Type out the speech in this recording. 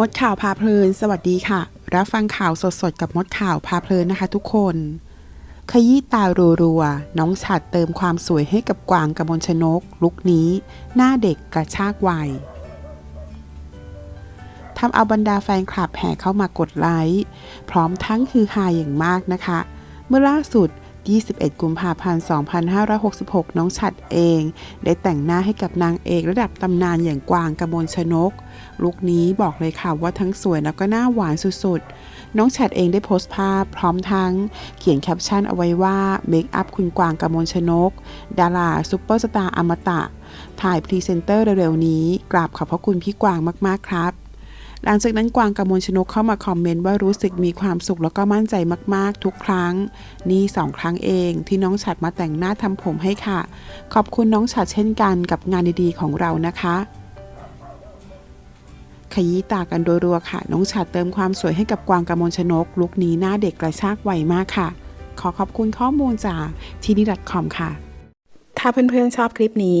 มดข่าวพาเพลิน สวัสดีค่ะ รับฟังข่าวสดๆ กับมดข่าวพาเพลินนะคะทุกคน ขยี้ตารัวๆ น้องฉัดเติมความสวยให้กับกวางกมลชนก ลุกนี้ หน้าเด็กกระชากวัยทำเอาบรรดาแฟนคลับแห่เข้ามากดไลค์ พร้อมทั้งฮือฮาอย่างมากนะคะ เมื่อล่าสุด 21 กุมภาพันธ์ 2566 น้องฉัดเอง ได้แต่งหน้าให้กับนางเอกระดับตำนานอย่างกวางกมลชนก ลุคนี้บอกเลยค่ะว่าทั้งสวยแล้วก็หน้าหวานสุดๆ น้องฉัดเองได้โพสต์ภาพพร้อมทั้งเขียนแคปชั่นเอาไว้ว่าเมคอัพคุณกวางกมลชนก ดาราซุปเปอร์สตาร์อมตะ ถ่ายพรีเซนเตอร์เร็วๆนี้ กราบขอบพระคุณพี่กวางมากๆครับ หลังจากนั้นกวางกมลชนกเข้ามาคอมเมนต์ว่ารู้สึกมีความสุขแล้วก็มั่นใจมากๆ ทุกครั้ง นี่สองครั้งเองที่น้องฉัดมาแต่งหน้าทำผมให้ค่ะ ขอบคุณน้องฉัดเช่นกันกับงานดีๆของเรานะคะขยี้ตากันรัวๆค่ะ น้องฉัดเติมความสวยให้กับกวางกมลชนก ลุคนี้หน้าเด็กกระชากไวมากค่ะ ขอขอบคุณข้อมูลจากทีนีดัตคอมค่ะ ถ้าเพื่อนๆชอบคลิปนี้